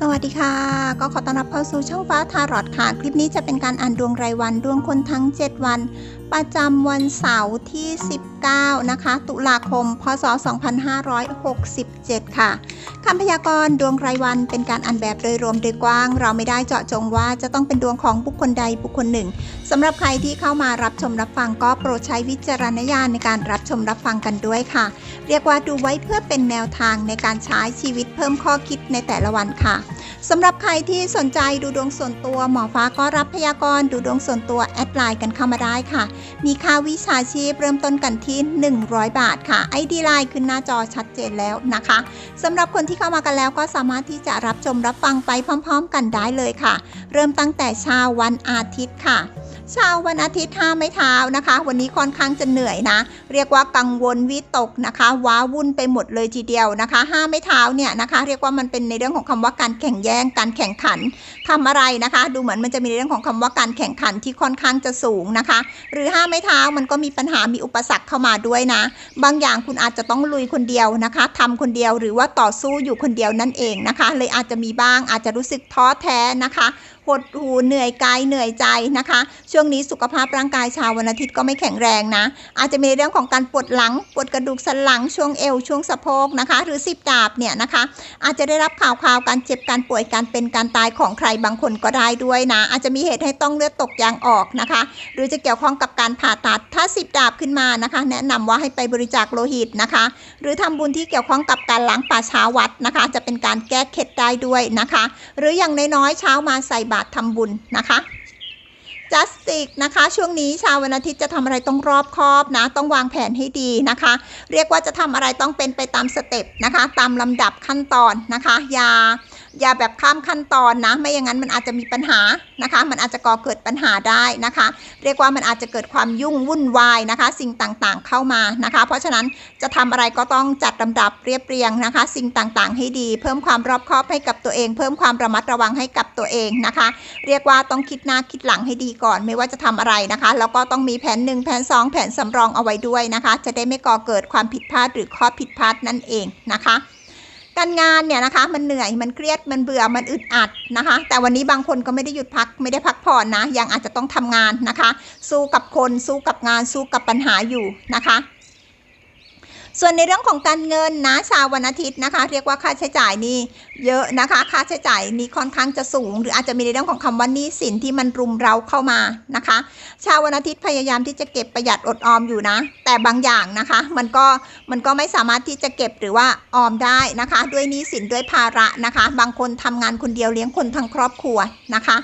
สวัสดีค่ะ ก็ขอต้อนรับเข้าสู่ช่องฟ้าทารอดค่ะ คลิปนี้จะเป็นการอ่านดวงรายวันดวงคนทั้ง 7 วัน ประจำวันเสาร์ที่ 19 นะคะ ตุลาคม พศ 2567 ค่ะคำพยากรณ์ดวงรายวันเป็นการอ่านแบบโดยรวมโดยกว้าง เราไม่ได้เจาะจงว่าจะต้องเป็นดวงของบุคคลใดบุคคลหนึ่งสำหรับใครที่เข้ามารับชมรับฟังก็โปรดใช้วิจารณญาณในการรับชมรับฟังกันด้วยค่ะ เรียกว่าดูไว้เพื่อเป็นแนวทางในการใช้ชีวิตเพิ่มข้อคิดในแต่ละวันค่ะ สำหรับใครที่สนใจดูดวงส่วนตัวหมอฟ้าก็รับพยากรณ์ดูดวงส่วนตัวแอดไลน์กันเข้ามาได้ค่ะ มีค่าวิชาชีพเริ่มต้นกันที่ 100 บาทค่ะไอดีไลน์ขึ้นหน้าจอชัดเจนแล้วนะคะสำหรับคนที่เข้ามากันแล้วก็สามารถที่จะรับชมรับฟังไปพร้อม ๆ กันได้เลยค่ะ เริ่มตั้งแต่เช้าวันอาทิตย์ค่ะ เช้าวันอาทิตย์ห้าไม่เท้านะคะ วันนี้ค่อนข้างจะเหนื่อยนะ เรียกว่ากังวลวิตกนะคะ ว้าวุ่นไปหมดเลยทีเดียวนะคะห้าไม่เท้าเนี่ยนะคะ เรียกว่ามันเป็นในเรื่องของคำว่าการแข่งแย่งการแข่งขันทำอะไรนะคะ ดูเหมือนมันจะมีในเรื่องของคำว่าการแข่งขันที่ค่อนข้างจะสูงนะคะ หรือห้าไม่เท้ามันก็มีปัญหามีอุปสรรคเข้ามาด้วยนะ บางอย่างคุณอาจจะต้องลุยคนเดียวนะคะทำคนเดียวหรือว่าต่อสู้อยู่คนเดียวนั่นเองนะคะ เลยอาจจะมีบ้างอาจจะรู้สึกท้อแท้นะคะ หดหูเหนื่อยกายเหนื่อยใจนะคะ ช่วงนี้สุขภาพร่างกายชาววันอาทิตย์ก็ไม่แข็งแรงนะ อาจจะมีเรื่องของการปวดหลัง ปวดกระดูกสันหลังช่วงเอวช่วงสะโพกนะคะ หรือสิบดาบเนี่ยนะคะ อาจจะได้รับข่าวข่าวการเจ็บการป่วยการเป็นการตายของใครบางคนก็ได้ด้วยนะ อาจจะมีเหตุให้ต้องเลือดตกยางออกนะคะ หรือจะเกี่ยวข้องกับการผ่าตัดถ้าสิบดาบขึ้นมานะคะ แนะนำว่าให้ไปบริจาคโลหิตนะคะ หรือทำบุญที่เกี่ยวข้องกับการล้างป่าช้าวัดนะคะ จะเป็นการแก้เคล็ดได้ด้วยนะคะ หรืออย่างน้อยๆเช้ามาใส่บาตรทำบุญนะคะจัสติกนะคะ ช่วงนี้ชาววันอาทิตย์จะทำอะไรต้องรอบคอบนะ ต้องวางแผนให้ดีนะคะ เรียกว่าจะทำอะไรต้องเป็นไปตามสเต็ปนะคะ ตามลำดับขั้นตอนนะคะ อย่า อย่าแบบข้ามขั้นตอนนะ ไม่อย่างนั้นมันอาจจะมีปัญหานะคะ มันอาจจะก่อเกิดปัญหาได้นะคะ เรียกว่ามันอาจจะเกิดความยุ่งวุ่นวายนะคะ สิ่งต่างๆเข้ามานะคะ เพราะฉะนั้นจะทำอะไรก็ต้องจัดลำดับเรียบเรียงนะคะ สิ่งต่างๆ ให้ดี เพิ่มความรอบคอบให้กับตัวเอง เพิ่มความระมัดระวังให้กับตัวเองนะคะ เรียกว่าต้องคิดหน้าคิดหลังให้ดีก่อน ไม่ว่าจะทำอะไรนะคะ แล้วก็ต้องมีแผน1แผน2 แผนสำรองเอาไว้ด้วยนะคะ จะได้ไม่ก่อเกิดความผิดพลาดหรือข้อผิดพลาดนั่นเองนะคะ การงานเนี่ยนะคะ มันเหนื่อยมันเครียดมันเบื่อมันอึดอัดนะคะ แต่วันนี้บางคนก็ไม่ได้หยุดพักไม่ได้พักผ่อนนะ ยังอาจจะต้องทำงานนะคะ สู้กับคนสู้กับงานสู้กับปัญหาอยู่นะคะ ส่วนในเรื่องของการเงินนะชาววันอาทิตย์นะคะ เรียกว่าค่าใช้จ่ายนี่เยอะนะคะ ค่าใช้จ่ายนี่ค่อนข้างจะสูง หรืออาจจะมีในเรื่องของคำว่านี้สินที่มันรุมเราเข้ามานะคะ ชาววันอาทิตย์พยายามที่จะเก็บประหยัดอดออมอยู่นะ แต่บางอย่างนะคะ มันก็มันก็ไม่สามารถที่จะเก็บหรือว่าออมได้นะคะ ด้วยนี้สินด้วยภาระนะคะ บางคนทำงานคนเดียวเลี้ยงคนทั้งครอบครัวนะคะ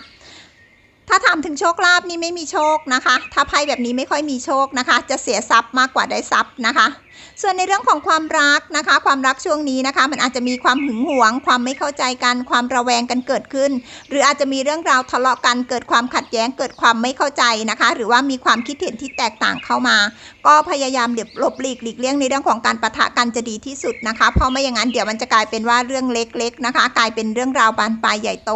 ถ้าถามถึงโชคลาภนี่ไม่มีโชคนะคะ ถ้าไพ่แบบนี้ไม่ค่อยมีโชคนะคะ จะเสียทรัพย์มากกว่าได้ทรัพย์นะคะส่วนในเรื่องของความรักนะคะ ความรักช่วงนี้นะคะ มันอาจจะมีความหึงหวง ความไม่เข้าใจกันความระแวงกันเกิดขึ้น หรืออาจจะมีเรื่องราวทะเลาะกันเกิดความขัดแย้งเกิดความไม่เข้าใจนะคะ หรือว่ามีความคิดเห็นที่แตกต่างเข้ามา ก็พยายามหลบหลีกหลีกเลี่ยงในเรื่องของการปะทะกันจะดีที่สุดนะคะ เพราะไม่อย่างนั้นเดี๋ยวมันจะกลายเป็นว่าเรื่องเล็กๆนะคะ กลายเป็นเรื่องราวบานปลายใหญ่โต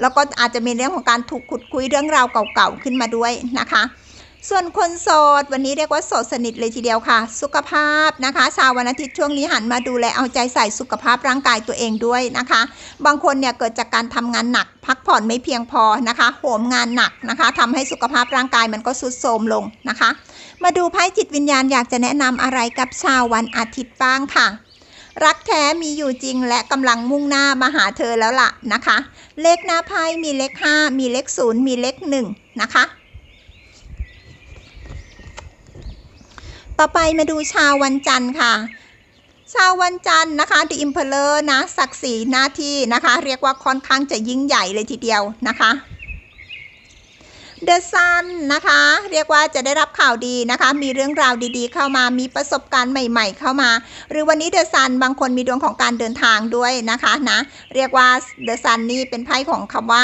แล้วก็อาจจะมีเรื่องของการถูกขุดคุยเรื่องราวเก่าๆขึ้นมาด้วยนะคะ ส่วนคนโสดวันนี้เรียกว่าโสดสนิทเลยทีเดียวค่ะ สุขภาพนะคะ ชาววันอาทิตย์ช่วงนี้หันมาดูแลเอาใจใส่สุขภาพร่างกายตัวเองด้วยนะคะ บางคนเนี่ยเกิดจากการทำงานหนัก พักผ่อนไม่เพียงพอนะคะโหมงานหนักนะคะทำให้สุขภาพร่างกายมันก็สุดโทรมลงนะคะ มาดูไพ่จิตวิญญาณอยากจะแนะนำอะไรกับชาววันอาทิตย์บ้างค่ะรักแท้มีอยู่จริงและกำลังมุ่งหน้ามาหาเธอแล้วล่ะนะคะ เลขหน้าไพ่มีเลข 5 มีเลข 0 มีเลข 1 นะคะ ต่อไปมาดูชาววันจันทร์ค่ะ ชาววันจันทร์นะคะ The Emperor นะศักดิ์ศรีหน้าที่นะคะ เรียกว่าค่อนข้างจะยิ่งใหญ่เลยทีเดียวนะคะเดอะซันนะคะ เรียกว่าจะได้รับข่าวดีนะคะ มีเรื่องราวดีๆ เข้ามามีประสบการณ์ใหม่ ๆ เข้ามา หรือวันนี้เดอะซันบางคนมีดวงของการเดินทางด้วยนะคะนะเรียกว่าเดอะซันนี่เป็นไพ่ของคำว่า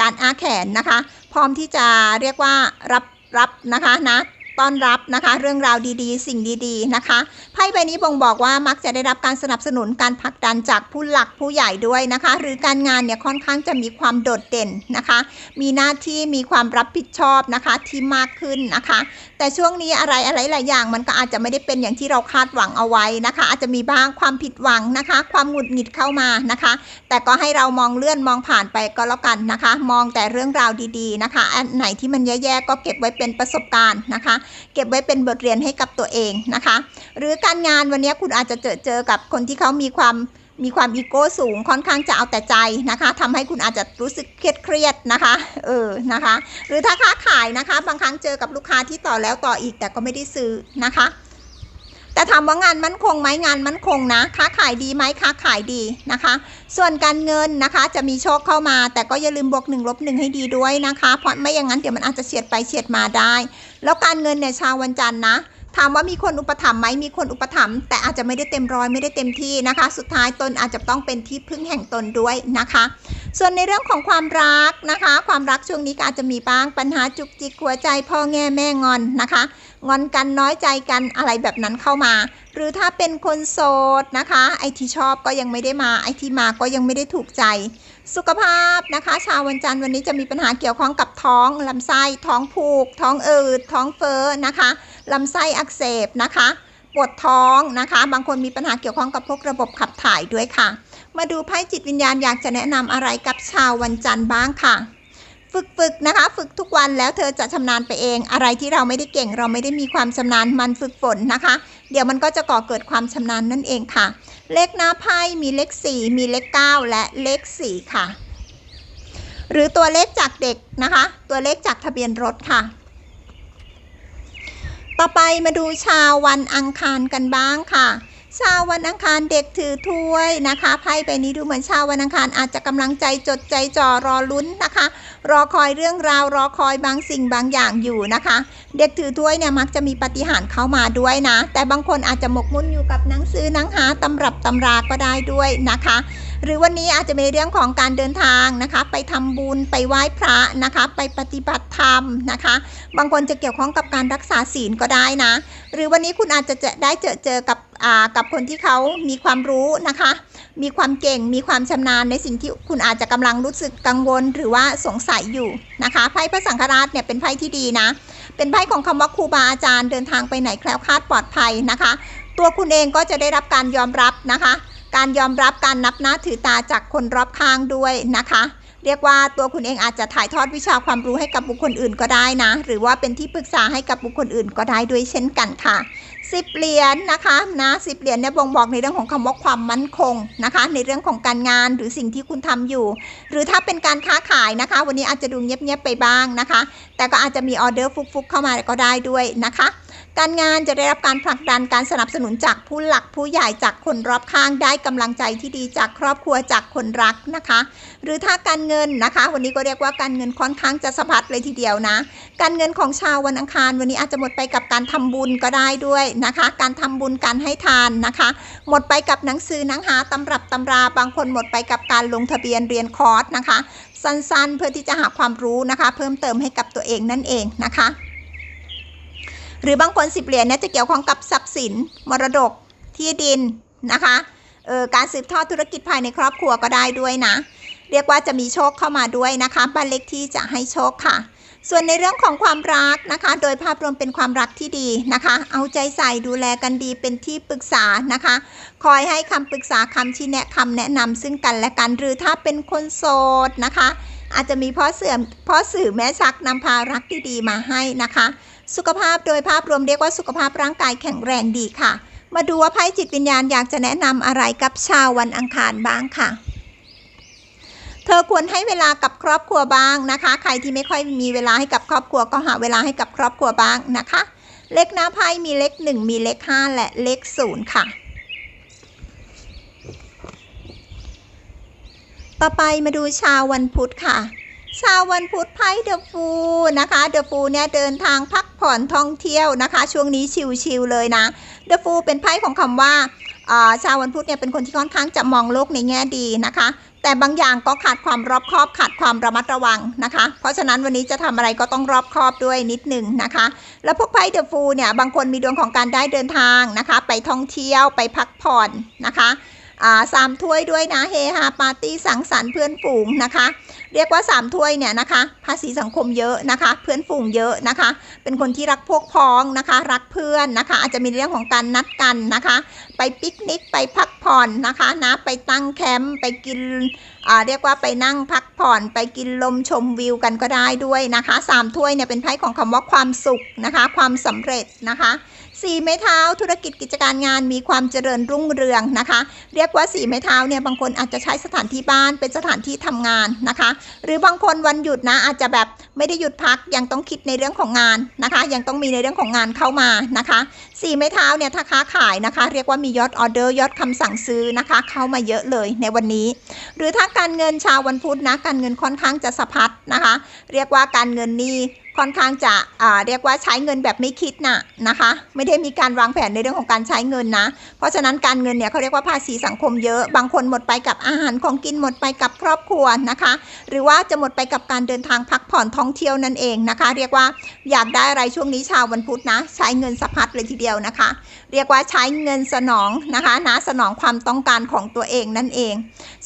การอ้าแขนนะคะ พร้อมที่จะเรียกว่ารับรับนะคะนะ ต้อนรับนะคะ เรื่องราวดีๆ สิ่งดี ๆ นะคะไพ่ใบนี้บ่งบอกว่ามักจะได้รับการสนับสนุนการผลักดันจากผู้หลักผู้ใหญ่ด้วยนะคะ หรือการงานเนี่ยค่อนข้างจะมีความโดดเด่นนะคะ มีหน้าที่มีความรับผิดชอบนะคะที่มากขึ้นนะคะ แต่ช่วงนี้อะไรอะไรหลายอย่าง มันก็อาจจะไม่ได้เป็นอย่างที่เราคาดหวังเอาไว้นะคะ อาจจะมีบ้างความผิดหวังนะคะ ความหงุดหงิดเข้ามานะคะ แต่ก็ให้เรามองเลื่อนมองผ่านไปก็แล้วกันนะคะ มองแต่เรื่องราวดีๆนะคะ อันไหนที่มันแย่ๆก็เก็บไว้เป็นประสบการณ์นะคะเก็บไว้เป็นบทเรียนให้กับตัวเองนะคะ หรือการงานวันนี้คุณอาจจะเจอเจอกับคนที่เขามีความมีความอีโก้สูงค่อนข้างจะเอาแต่ใจนะคะทำให้คุณอาจจะรู้สึกเครียดเครียดนะคะเออนะคะ หรือถ้าค้าขายนะคะ บางครั้งเจอกับลูกค้าที่ต่อแล้วต่ออีกแต่ก็ไม่ได้ซื้อนะคะ แต่ถามว่างานมั่นคงไหมงานมั่นคงนะ ค้าขายดีไหมค้าขายดีนะคะ ส่วนการเงินนะคะจะมีโชคเข้ามา แต่ก็อย่าลืมบวกหนึ่งลบหนึ่งให้ดีด้วยนะคะ เพราะไม่อย่างนั้นเดี๋ยวมันอาจจะเฉียดไปเฉียดมาได้ แล้วการเงินเนี่ยชาววันจันทร์นะ ถามว่ามีคนอุปถัมภ์ไหมมีคนอุปถัมภ์แต่อาจจะไม่ได้เต็มร้อยไม่ได้เต็มที่นะคะ สุดท้ายตนอาจจะต้องเป็นที่พึ่งแห่งตนด้วยนะคะ ส่วนในเรื่องของความรักนะคะ ความรักช่วงนี้ก็อาจจะมีบ้างปัญหาจุกจิกหัวใจพ่อแง่แม่งอนนะคะงอนกันน้อยใจกันอะไรแบบนั้นเข้ามา หรือถ้าเป็นคนโสดนะคะ ไอที่ชอบก็ยังไม่ได้มาไอที่มาก็ยังไม่ได้ถูกใจ สุขภาพนะคะ ชาววันจันทร์วันนี้จะมีปัญหาเกี่ยวข้องกับท้องลำไส้ท้องผูก ท้องอืดท้องเฟ้อนะคะลำไส้อักเสบนะคะปวดท้องนะคะ บางคนมีปัญหาเกี่ยวข้องกับพวกระบบขับถ่ายด้วยค่ะ มาดูไพ่จิตวิญญาณอยากจะแนะนำอะไรกับชาววันจันทร์บ้างค่ะ ฝึกฝึกนะคะ ฝึกทุกวันแล้วเธอจะชำนาญไปเอง อะไรที่เราไม่ได้เก่ง เราไม่ได้มีความชำนาญมันฝึกฝนนะคะ เดี๋ยวมันก็จะก่อเกิดความชำนาญนั่นเองค่ะ เลขหน้าไพ่มีเลข 4 มีเลข 9 และเลข 4 ค่ะ หรือตัวเลขจากเด็กนะคะ ตัวเลขจากทะเบียนรถค่ะ ต่อไปมาดูชาววันอังคารกันบ้างค่ะ ชาววันอังคารเด็กถือถ้วยนะคะไพ่ใบนี้ดูเหมือนชาววันอังคารอาจจะกำลังใจจดใจจ่อรอลุ้นนะคะ รอคอยเรื่องราวรอคอยบางสิ่งบางอย่างอยู่นะคะ เด็กถือถ้วยเนี่ยมักจะมีปาฏิหารย์เข้ามาด้วยนะ แต่บางคนอาจจะหมกมุ่นอยู่กับหนังสือหนังหาตำรับตำราก็ได้ด้วยนะคะ หรือวันนี้อาจจะมีเรื่องของการเดินทางนะคะ ไปทำบุญไปไหว้พระนะคะ ไปปฏิบัติธรรมนะคะ บางคนจะเกี่ยวข้องกับการรักษาศีลก็ได้นะ หรือวันนี้คุณอาจจะได้เจอเจอกับกับคนที่เขามีความรู้นะคะ มีความเก่ง มีความชำนาญในสิ่งที่คุณอาจจะกำลังรู้สึกกังวลหรือว่าสงสัยอยู่นะคะ ไพ่พระสังฆราชเนี่ยเป็นไพ่ที่ดีนะ เป็นไพ่ของคำว่าครูบาอาจารย์เดินทางไปไหนแคล้วคลาดปลอดภัยนะคะ ตัวคุณเองก็จะได้รับการยอมรับนะคะ การยอมรับการนับหน้าถือตาจากคนรอบข้างด้วยนะคะ เรียกว่าตัวคุณเองอาจจะถ่ายทอดวิชาความรู้ให้กับบุคคลอื่นก็ได้นะ หรือว่าเป็นที่ปรึกษาให้กับบุคคลอื่นก็ได้ด้วยเช่นกันค่ะสิบเหรียญนะคะนะสิบเหรียญเนี่ยบ่งบอกในเรื่องของคำว่าความมั่นคงนะคะ ในเรื่องของการงานหรือสิ่งที่คุณทำอยู่ หรือถ้าเป็นการค้าขายนะคะ วันนี้อาจจะดูเงียบๆไปบ้างนะคะ แต่ก็อาจจะมีออเดอร์ฟุกๆเข้ามาก็ได้ด้วยนะคะ การงานจะได้รับการผลักดันการสนับสนุนจากผู้หลักผู้ใหญ่จากคนรอบข้างได้กำลังใจที่ดีจากครอบครัวจากคนรักนะคะ หรือถ้าการเงินนะคะ วันนี้ก็เรียกว่าการเงินค่อนข้างจะสะพัดเลยทีเดียวนะ การเงินของชาววันอังคาร วันนี้อาจจะหมดไปกับการทำบุญก็ได้ด้วยนะคะ การทำบุญการให้ทานนะคะ หมดไปกับหนังสือหนังหาตำรับตำราบางคนหมดไปกับการลงทะเบียนเรียนคอร์สนะคะ สั้นๆ เพื่อที่จะหาความรู้นะคะ เพิ่มเติมให้กับตัวเองนั่นเองนะคะ หรือบางคนสิบเหรียญเนี่ยจะเกี่ยวข้องกับทรัพย์สิน มรดกที่ดินนะคะเออการสืบทอดธุรกิจภายในครอบครัวก็ได้ด้วยนะ เรียกว่าจะมีโชคเข้ามาด้วยนะคะบ้านเล็กที่จะให้โชคค่ะ ส่วนในเรื่องของความรักนะคะ โดยภาพรวมเป็นความรักที่ดีนะคะ เอาใจใส่ดูแลกันดีเป็นที่ปรึกษานะคะ คอยให้คำปรึกษาคำชี้แนะคำแนะนำซึ่งกันและกันหรือถ้าเป็นคนโสดนะคะ อาจจะมีพ่อเสื่อมพ่อสื่อแม่ชักนำพารักดีๆมาให้นะคะ สุขภาพโดยภาพรวมเรียกว่าสุขภาพร่างกายแข็งแรงดีค่ะ มาดูว่าไพ่จิตวิญญาณอยากจะแนะนำอะไรกับชาววันอังคารบ้างค่ะ เธอควรให้เวลากับครอบครัวบ้างนะคะ ใครที่ไม่ค่อยมีเวลาให้กับครอบครัวก็หาเวลาให้กับครอบครัวบ้างนะคะ เลขหน้าไพ่มีเลขหนึ่งมีเลขห้าและเลขศูนย์ค่ะต่อไปมาดูชาววันพุธค่ะ ชาววันพุธไพ่เดอะฟูนะคะเดอะฟูเนี่ยเดินทางพักผ่อนท่องเที่ยวนะคะ ช่วงนี้ชิลๆเลยนะเดอะฟูเป็นไพ่ของคำว่าอ่าชาววันพุธเนี่ยเป็นคนที่ค่อนข้างจะมองโลกในแง่ดีนะคะ แต่บางอย่างก็ขาดความรอบคอบขาดความระมัดระวังนะคะ เพราะฉะนั้นวันนี้จะทำอะไรก็ต้องรอบคอบด้วยนิดหนึ่งนะคะ แล้วพวกไพ่เดอะฟูเนี่ยบางคนมีดวงของการได้เดินทางนะคะ ไปท่องเที่ยวไปพักผ่อนนะคะ สามถ้วยด้วยนะเฮฮาปาร์ตี้สังสรรค์เพื่อนฝูงนะคะ เรียกว่าสามถ้วยเนี่ยนะคะ ภาษีสังคมเยอะนะคะ เพื่อนฝูงเยอะนะคะ เป็นคนที่รักพวกพ้องนะคะ รักเพื่อนนะคะ อาจจะมีเรื่องของการนัดกันนะคะ ไปปิกนิกไปพักผ่อนนะคะนะไปตั้งแคมป์ไปกินอ่าเรียกว่าไปนั่งพักผ่อนไปกินลมชมวิวกันก็ได้ด้วยนะคะสามถ้วยเนี่ยเป็นไพ่ของคำว่าความสุขนะคะ ความสำเร็จนะคะ สี่ไม้เท้าธุรกิจกิจการงานมีความเจริญรุ่งเรืองนะคะ เรียกว่าสี่ไม้เท้าเนี่ยบางคนอาจจะใช้สถานที่บ้านเป็นสถานที่ทำงานนะคะ หรือบางคนวันหยุดนะอาจจะแบบไม่ได้หยุดพักยังต้องคิดในเรื่องของงานนะคะ ยังต้องมีในเรื่องของงานเข้ามานะคะสี่ไม้เท้าเนี่ยถ้าค้าขายนะคะ เรียกว่ามียอดออเดอร์ยอดคำสั่งซื้อนะคะ เข้ามาเยอะเลยในวันนี้ หรือถ้าการเงินชาววันพุธนะการเงินค่อนข้างจะสะพัดนะคะ เรียกว่าการเงินนี่ ค่อนข้างจะเรียกว่าใช้เงินแบบไม่คิดน่ะนะคะ ไม่ได้มีการวางแผนในเรื่องของการใช้เงินนะ เพราะฉะนั้นการเงินเนี่ยเขาเรียกว่าภาษีสังคมเยอะ บางคนหมดไปกับอาหารของกินหมดไปกับครอบครัวนะคะ หรือว่าจะหมดไปกับการเดินทางพักผ่อนท่องเที่ยวนั่นเองนะคะ เรียกว่าอยากได้อะไรช่วงนี้ชาววันพุธนะ ใช้เงินสะพัดเลยทีเดียวนะคะเรียกว่าใช้เงินสนองนะคะนะสนองความต้องการของตัวเองนั่นเอง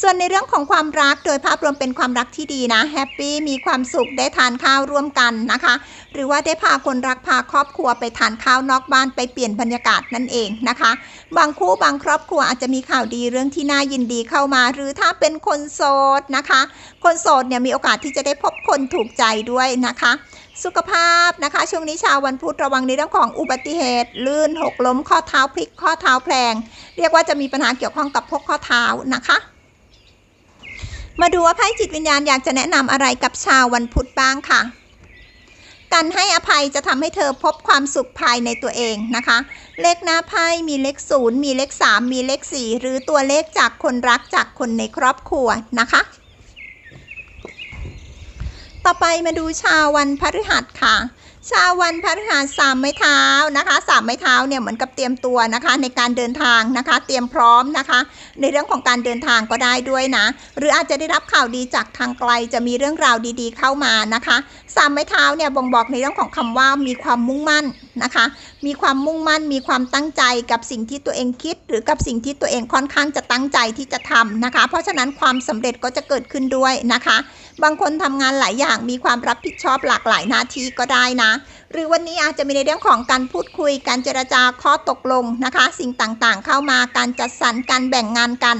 ส่วนในเรื่องของความรักโดยภาพรวมเป็นความรักที่ดีนะแฮปปี้มีความสุขได้ทานข้าวร่วมกันนะคะ หรือว่าได้พาคนรักพาครอบครัวไปทานข้าวนอกบ้านไปเปลี่ยนบรรยากาศนั่นเองนะคะ บางคู่บางครอบครัวอาจจะมีข่าวดีเรื่องที่น่ายินดีเข้ามา หรือถ้าเป็นคนโสดนะคะ คนโสดเนี่ยมีโอกาสที่จะได้พบคนถูกใจด้วยนะคะ สุขภาพนะคะ ช่วงนี้ชาววันพุธระวังในเรื่องของอุบัติเหตุ ลื่นหกล้มข้อเท้าพลิกข้อเท้าแพลง เรียกว่าจะมีปัญหาเกี่ยวข้องกับพวกข้อเท้านะคะ มาดูว่าไพ่จิตวิญญาณอยากจะแนะนำอะไรกับชาววันพุธบ้างค่ะการให้อภัยจะทำให้เธอพบความสุขภายในตัวเองนะคะ เลขหน้าไพ่มีเลขศูนย์มีเลขสามมีเลขสี่หรือตัวเลขจากคนรักจากคนในครอบครัวนะคะ ต่อไปมาดูชาววันพฤหัสค่ะ ชาววันพฤหัสสามไม้เท้านะคะสามไม้เท้าเนี่ยเหมือนกับเตรียมตัวนะคะในการเดินทางนะคะ เตรียมพร้อมนะคะ ในเรื่องของการเดินทางก็ได้ด้วยนะ หรืออาจจะได้รับข่าวดีจากทางไกลจะมีเรื่องราวดีๆเข้ามานะคะสามไม้เท้าเนี่ยบ่งบอกในเรื่องของคำว่ามีความมุ่งมั่นนะคะ มีความมุ่งมั่น มีความตั้งใจกับสิ่งที่ตัวเองคิด หรือกับสิ่งที่ตัวเองค่อนข้างจะตั้งใจที่จะทำนะคะ เพราะฉะนั้นความสำเร็จก็จะเกิดขึ้นด้วยนะคะ บางคนทำงานหลายอย่างมีความรับผิดชอบหลากหลายหน้าที่ก็ได้นะ หรือวันนี้อาจจะมีในเรื่องของการพูดคุยการเจรจาข้อตกลงนะคะ สิ่งต่างๆ เข้ามาการจัดสรรการแบ่งงานกัน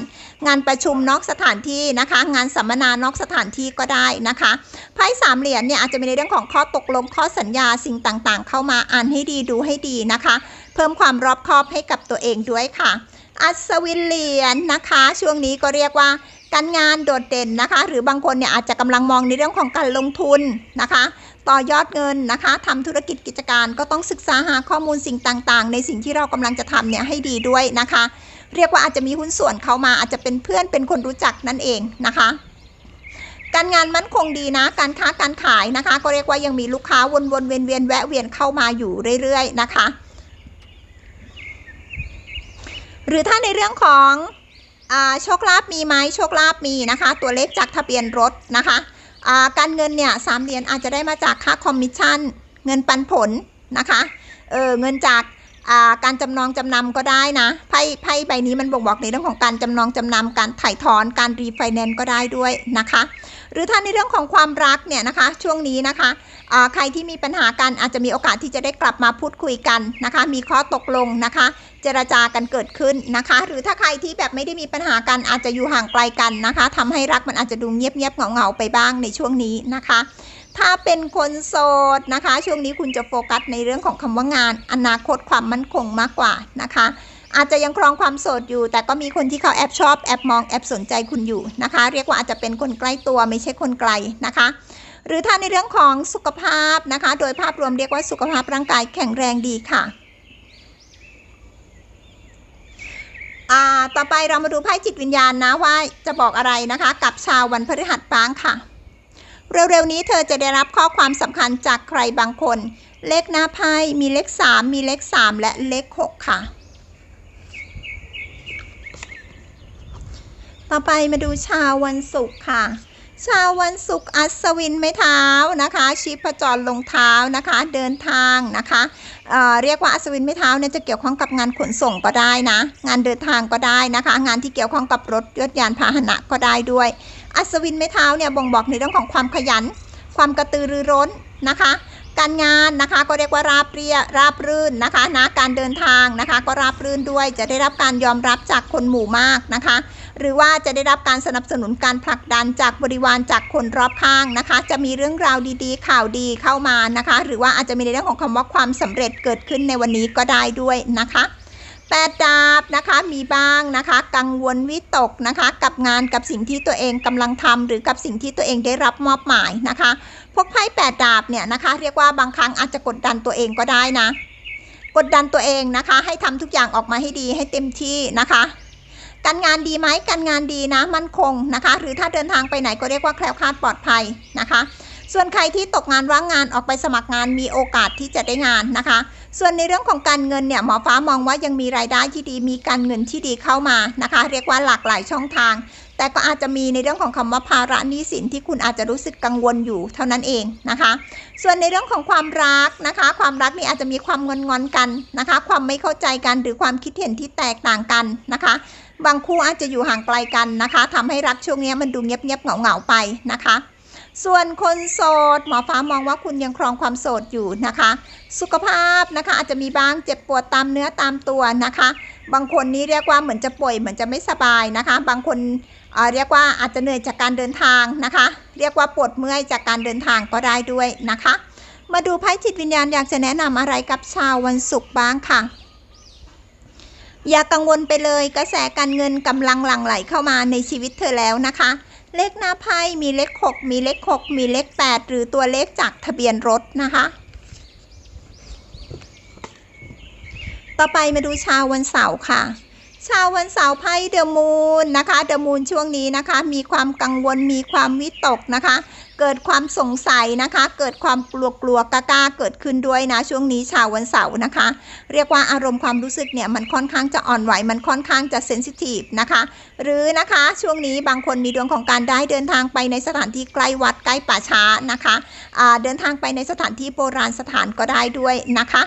งานประชุมนอกสถานที่นะคะ งานสัมมนานอกสถานที่ก็ได้นะคะไพ่สามเหรียญเนี่ยอาจจะมีในเรื่องของข้อตกลง ข้อสัญญาสิ่งต่างๆ เข้ามาอ่านให้ดีดูให้ดีนะคะ เพิ่มความรอบคอบให้กับตัวเองด้วยค่ะ อัศวินเหรียญนะคะ ช่วงนี้ก็เรียกว่าการงานโดดเด่นนะคะ หรือบางคนเนี่ยอาจจะกำลังมองในเรื่องของการลงทุนนะคะ ต่อยอดเงินนะคะทำธุรกิจกิจการก็ต้องศึกษาหาข้อมูลสิ่งต่างๆ ในสิ่งที่เรากำลังจะทำเนี่ยให้ดีด้วยนะคะ เรียกว่าอาจจะมีหุ้นส่วนเข้ามาอาจจะเป็นเพื่อนเป็นคนรู้จักนั่นเองนะคะการงานมั่นคงดีนะ การค้าการขายนะคะ ก็เรียกว่ายังมีลูกค้าวนๆเวียนๆแวะเวียนเข้ามาอยู่เรื่อย ๆ นะคะ หรือถ้าในเรื่องของอโชคลาภมีไหมโชคลาภมีนะคะ ตัวเลขจากทะเบียนรถนะคะการเงินเนี่ยสามเหรียญอาจจะได้มาจากค่าคอมมิชชั่น เงินปันผลนะคะเออเงินจาก การจำนองจำนำก็ได้นะไพ่ไพ่ใบนี้มันบ่งบอกในเรื่องของการจำนองจำนำการถ่ายถอนการรีไฟแนนซ์ก็ได้ด้วยนะคะ หรือถ้าในเรื่องของความรักเนี่ยนะคะ ช่วงนี้นะคะใครที่มีปัญหากันอาจจะมีโอกาสที่จะได้กลับมาพูดคุยกันนะคะ มีข้อตกลงนะคะ เจรจากันเกิดขึ้นนะคะ หรือถ้าใครที่แบบไม่ได้มีปัญหากันอาจจะอยู่ห่างไกลกันนะคะทำให้รักมันอาจจะดูเงียบๆเหงาๆไปบ้างในช่วงนี้นะคะ ถ้าเป็นคนโสดนะคะ ช่วงนี้คุณจะโฟกัสในเรื่องของคำว่างาน อนาคตความมั่นคงมากกว่านะคะ อาจจะยังครองความโสดอยู่ แต่ก็มีคนที่เขาแอบชอบ แอบมองแอบสนใจคุณอยู่นะคะ เรียกว่าอาจจะเป็นคนใกล้ตัวไม่ใช่คนไกลนะคะหรือถ้าในเรื่องของสุขภาพนะคะ โดยภาพรวมเรียกว่าสุขภาพร่างกายแข็งแรงดีค่ะอ่าต่อไปเรามาดูไพ่จิตวิญญาณนะว่าจะบอกอะไรนะคะ กับชาววันพฤหัสบ้างค่ะ เร็วๆนี้เธอจะได้รับข้อความสำคัญจากใครบางคน เลขหน้าไพ่มีเลข 3 มีเลข 3 และเลข 6 ค่ะ ต่อไปมาดูชาววันศุกร์ค่ะ ชาววันศุกร์อัศวินไม้เท้านะคะ ชีพจรลงเท้านะคะ เดินทางนะคะเเรียกว่าอัศวินไม้เท้าเนี่ยจะเกี่ยวข้องกับงานขนส่งก็ได้นะ งานเดินทางก็ได้นะคะ งานที่เกี่ยวข้องกับรถยนต์ยานพาหนะก็ได้ด้วย อัศวินไม้เท้าเนี่ยบ่งบอกในเรื่องของความขยัน ความกระตือรือร้นนะคะ การงานนะคะก็เรียกว่าราบเรียราบรื่นนะคะนะการเดินทางนะคะ ก็ราบรื่นด้วยจะได้รับการยอมรับจากคนหมู่มากนะคะ หรือว่าจะได้รับการสนับสนุนการผลักดันจากบริวารจากคนรอบข้างนะคะ จะมีเรื่องราวดีๆ ข่าวดีเข้ามานะคะ หรือว่าอาจจะมีในเรื่องของคำว่าความสำเร็จเกิดขึ้นในวันนี้ก็ได้ด้วยนะคะ แปดดาบนะคะมีบ้างนะคะ กังวลวิตกนะคะ กับงานกับสิ่งที่ตัวเองกำลังทำหรือกับสิ่งที่ตัวเองได้รับมอบหมายนะคะ พวกไพ่แปดดาบเนี่ยนะคะ เรียกว่าบางครั้งอาจจะกดดันตัวเองก็ได้นะ กดดันตัวเองนะคะ ให้ทำทุกอย่างออกมาให้ดีให้เต็มที่นะคะการงานดีไหมการงานดีนะมั่นคงนะคะ หรือถ้าเดินทางไปไหนก็เรียกว่าแคล้วคลาดปลอดภัยนะคะ ส่วนใครที่ตกงานว่างงานออกไปสมัครงานมีโอกาสที่จะได้งานนะคะ ส่วนในเรื่องของการเงินเนี่ยหมอฟ้ามองว่ายังมีรายได้ที่ดีมีการเงินที่ดีเข้ามานะคะ เรียกว่าหลากหลายช่องทาง แต่ก็อาจจะมีในเรื่องของคำว่าภาระหนี้สินที่คุณอาจจะรู้สึกกังวลอยู่เท่านั้นเองนะคะ ส่วนในเรื่องของความรักนะคะ ความรักนี่อาจจะมีความงอนงอนกันนะคะ ความไม่เข้าใจกันหรือความคิดเห็นที่แตกต่างกันนะคะบางคู่อาจจะอยู่ห่างไกลกันนะคะทำให้รักช่วงนี้มันดูเงียบๆเหงาๆไปนะคะ ส่วนคนโสดหมอฟ้ามองว่าคุณยังครองความโสดอยู่นะคะ สุขภาพนะคะอาจจะมีบ้างเจ็บปวดตามเนื้อตามตัวนะคะ บางคนนี้เรียกว่าเหมือนจะป่วยเหมือนจะไม่สบายนะคะ บางคนเเรียกว่าอาจจะเหนื่อยจากการเดินทางนะคะ เรียกว่าปวดเมื่อยจากการเดินทางก็ได้ด้วยนะคะ มาดูไพ่จิตวิญญาณอยากจะแนะนำอะไรกับชาววันศุกร์บ้างค่ะอย่ากังวลไปเลยกระแสการเงินกำลังหลั่งไหลเข้ามาในชีวิตเธอแล้วนะคะ เลขหน้าไพ่มีเลข 6 มีเลข 6 มีเลข 8 หรือตัวเลขจากทะเบียนรถนะคะ ต่อไปมาดูชาววันเสาร์ค่ะ ชาววันเสาร์ไพ่เดอะมูนนะคะ เดอะมูนช่วงนี้นะคะ มีความกังวล มีความวิตกนะคะ เกิดความสงสัยนะคะ เกิดความกลัวกลัวกล้ากาเกิดขึ้นด้วยนะ ช่วงนี้ชาววันเสาร์นะคะ เรียกว่าอารมณ์ความรู้สึกเนี่ยมันค่อนข้างจะอ่อนไหว มันค่อนข้างจะเซนซิทีฟนะคะ หรือนะคะช่วงนี้บางคนมีดวงของการได้เดินทางไปในสถานที่ใกล้วัดใกล้ป่าช้านะคะะเดินทางไปในสถานที่โบราณสถานก็ได้ด้วยนะคะ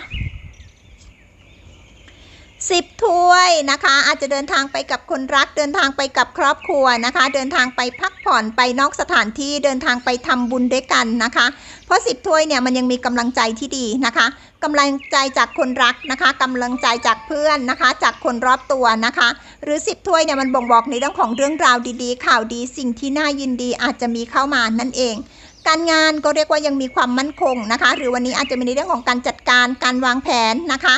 สิบถ้วยนะคะ อาจจะเดินทางไปกับคนรัก เดินทางไปกับครอบครัวนะคะ เดินทางไปพักผ่อนไปนอกสถานที่เดินทางไปทำบุญด้วยกันนะคะ เพราะสิบถ้วยเนี่ยมันยังมีกำลังใจที่ดีนะคะกำลังใจจากคนรักนะคะกำลังใจจากเพื่อนนะคะ จากคนรอบตัวนะคะ หรือสิบถ้วยเนี่ยมันบ่งบอกในเรื่องของเรื่องราวดีๆ ข่าวดีสิ่งที่น่ายินดีอาจจะมีเข้ามานั่นเองการงานก็เรียกว่ายังมีความมั่นคงนะคะ หรือวันนี้อาจจะมีในเรื่องของการจัดการการวางแผนนะคะ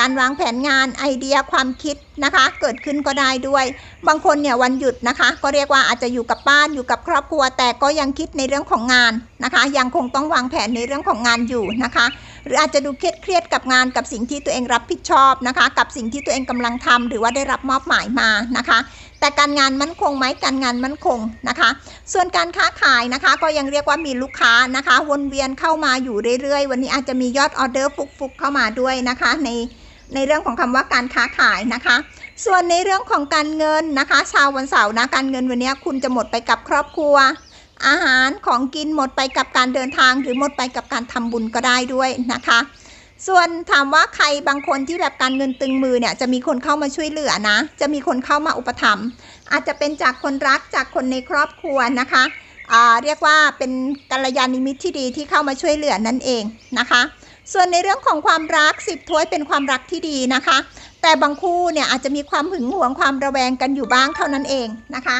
การวางแผนงานไอเดียความคิดนะคะ เกิดขึ้นก็ได้ด้วย บางคนเนี่ยวันหยุดนะคะ ก็เรียกว่าอาจจะอยู่กับบ้านอยู่กับครอบครัว แต่ก็ยังคิดในเรื่องของงานนะคะ ยังคงต้องวางแผนในเรื่องของงานอยู่นะคะ หรืออาจจะดูเครียดเครียดกับงานกับสิ่งที่ตัวเองรับผิดชอบนะคะ กับสิ่งที่ตัวเองกำลังทำหรือว่าได้รับมอบหมายมานะคะ แต่การงานมั่นคงไหมการงานมั่นคงนะคะ ส่วนการค้าขายนะคะ ก็ยังเรียกว่ามีลูกค้านะคะ วนเวียนเข้ามาอยู่เรื่อยๆ วันนี้อาจจะมียอดออเดอร์ฟุกๆเข้ามาด้วยนะคะ ในในเรื่องของคำว่าการค้าขายนะคะ ส่วนในเรื่องของการเงินนะคะ ชาววันเสาร์นะการเงินวันนี้คุณจะหมดไปกับครอบครัว อาหารของกินหมดไปกับการเดินทาง หรือหมดไปกับการทำบุญก็ได้ด้วยนะคะ ส่วนถามว่าใครบางคนที่แบบการเงินตึงมือเนี่ยจะมีคนเข้ามาช่วยเหลือนะ จะมีคนเข้ามาอุปถัมภ์อาจจะเป็นจากคนรักจากคนในครอบครัวนะคะอ่าเรียกว่าเป็นกัลยาณมิตรที่ดีที่เข้ามาช่วยเหลือนั่นเองนะคะ ส่วนในเรื่องของความรักสิบถ้วยเป็นความรักที่ดีนะคะ แต่บางคู่เนี่ยอาจจะมีความหึงหวงความระแวงกันอยู่บ้างเท่านั้นเองนะคะ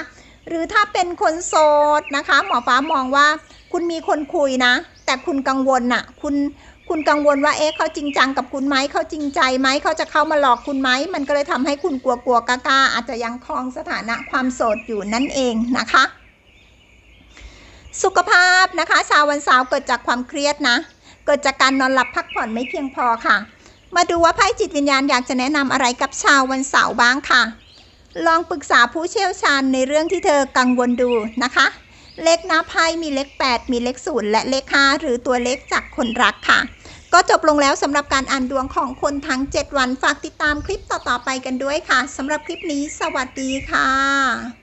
หรือถ้าเป็นคนโสดนะคะ หมอฟ้ามองว่าคุณมีคนคุยนะ แต่คุณกังวลน่ะคุณ คุณกังวลว่าเอ๊ะเขาจริงจังกับคุณไหมเขาจริงใจไหมเขาจะเข้ามาหลอกคุณไหมมันก็เลยทำให้คุณกลัวกลัวๆกล้าอาจจะยังครองสถานะความโสดอยู่นั่นเองนะคะ สุขภาพนะคะชาววันเสาร์เกิดจากความเครียดนะ เกิดจากการนอนหลับพักผ่อนไม่เพียงพอค่ะ มาดูว่าไพ่จิตวิญญาณอยากจะแนะนำอะไรกับชาววันเสาร์บ้างค่ะ ลองปรึกษาผู้เชี่ยวชาญในเรื่องที่เธอกังวลดูนะคะ เลขหน้าไพ่มีเลข 8 มีเลข 0 และเลข 5 หรือตัวเลขจากคนรักค่ะ ก็จบลงแล้วสำหรับการอ่านดวงของคนทั้ง 7 วัน ฝากติดตามคลิปต่อๆไปกันด้วยค่ะสำหรับคลิปนี้ สวัสดีค่ะ